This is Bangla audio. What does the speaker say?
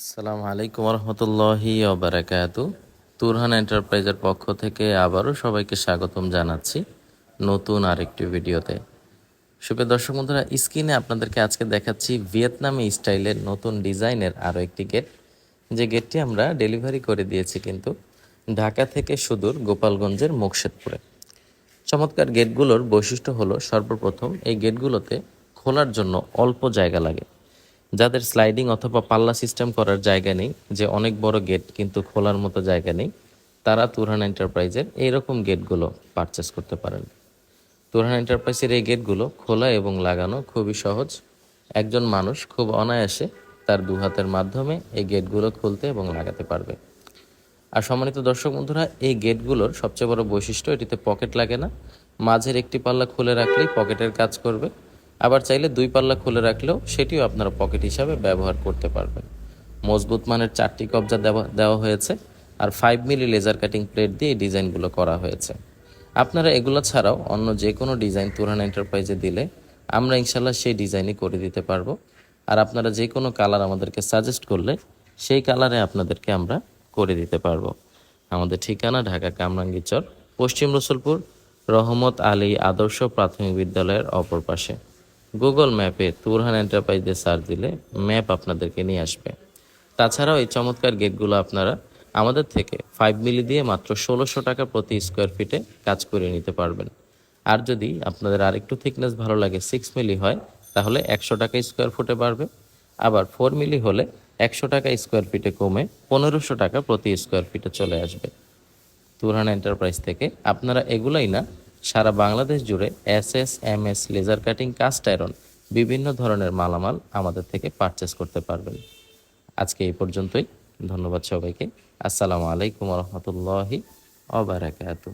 আসসালামু আলাইকুম রহমতুল্লাহি ওবারাকাতু। তুরহান এন্টারপ্রাইজের পক্ষ থেকে আবারও সবাইকে স্বাগতম জানাচ্ছি নতুন আরেকটি ভিডিওতে। সুপ্রিয় দর্শক বন্ধুরা, স্ক্রিনে আপনাদেরকে আজকে দেখাচ্ছি ভিয়েতনামি স্টাইলের নতুন ডিজাইনের আরও একটি গেট। যে গেটটি আমরা ডেলিভারি করে দিয়েছি কিন্তু ঢাকা থেকে সুদূর গোপালগঞ্জের মুকশেদপুরে। চমৎকার গেটগুলোর বৈশিষ্ট্য হলো সর্বপ্রথম এই গেটগুলোতে খোলার জন্য অল্প জায়গা লাগে। যাদের স্লাইডিং অথবা পাল্লা সিস্টেম করার জায়গা নেই, যে অনেক বড় গেট কিন্তু খোলার মতো জায়গা নেই, তারা তুরহান এন্টারপ্রাইজের এইরকম গেটগুলো পারচেস করতে পারেন। তুরহান এন্টারপ্রাইজের এই গেটগুলো খোলা এবং লাগানো খুবই সহজ। একজন মানুষ খুব অনায়াসে তার দু হাতের মাধ্যমে এই গেটগুলো খুলতে এবং লাগাতে পারবে। আর সম্মানিত দর্শক বন্ধুরা, এই গেটগুলোর সবচেয়ে বড় বৈশিষ্ট্য, এটিতে পকেট লাগে না। মাঝের একটি পাল্লা খুলে রাখলেই পকেটের কাজ করবে। আবার চাইলে দুই পাল্লা খুলে রাখলেও সেটিও আপনারা পকেট হিসাবে ব্যবহার করতে পারবেন। মজবুত মানের চারটি কবজা দেওয়া দেওয়া হয়েছে আর five milli laser cutting plate দিয়ে ডিজাইনগুলো করা হয়েছে। আপনারা এগুলো ছাড়াও অন্য যে কোনো ডিজাইন তুরান এন্টারপ্রাইজে দিলে আমরা ইনশাল্লাহ সেই ডিজাইনই করে দিতে পারব। আর আপনারা যে কোনো কালার আমাদেরকে সাজেস্ট করলে সেই কালারে আপনাদেরকে আমরা করে দিতে পারব। আমাদের ঠিকানা ঢাকা কামরাঙ্গীচর পশ্চিম রসুলপুর, রহমত আলী আদর্শ প্রাথমিক বিদ্যালয়ের অপর পাশে। গুগল ম্যাপে তুরহান এন্টারপ্রাইজে সার্চ দিলে ম্যাপ আপনাদেরকে নিয়ে আসবে। তাছাড়াও এই চমৎকার গেটগুলো আপনারা আমাদের থেকে ফাইভ মিলি দিয়ে মাত্র ষোলোশো টাকা প্রতি স্কোয়ার ফিটে কাজ করে নিতে পারবেন। আর যদি আপনাদের আরেকটু থিকনেস ভালো লাগে সিক্স মিলি হয়, তাহলে একশো টাকা স্কোয়ার ফুটে বাড়বে। আবার ফোর মিলি হলে একশো টাকা স্কোয়ার ফিটে কমে পনেরোশো টাকা প্রতি স্কোয়ার ফিটে চলে আসবে। তুরহান এন্টারপ্রাইজ থেকে আপনারা এগুলোই না সারা বাংলাদেশ জুড়ে S S M S laser cutting, cast iron বিভিন্ন ধরনের মালামাল আমাদের থেকে পারচেস করতে পারবেন। আজকে এই পর্যন্তই। ধন্যবাদ সবাইকে। আসসালামু আলাইকুম রহমতুল্লাহি অবরাকাতু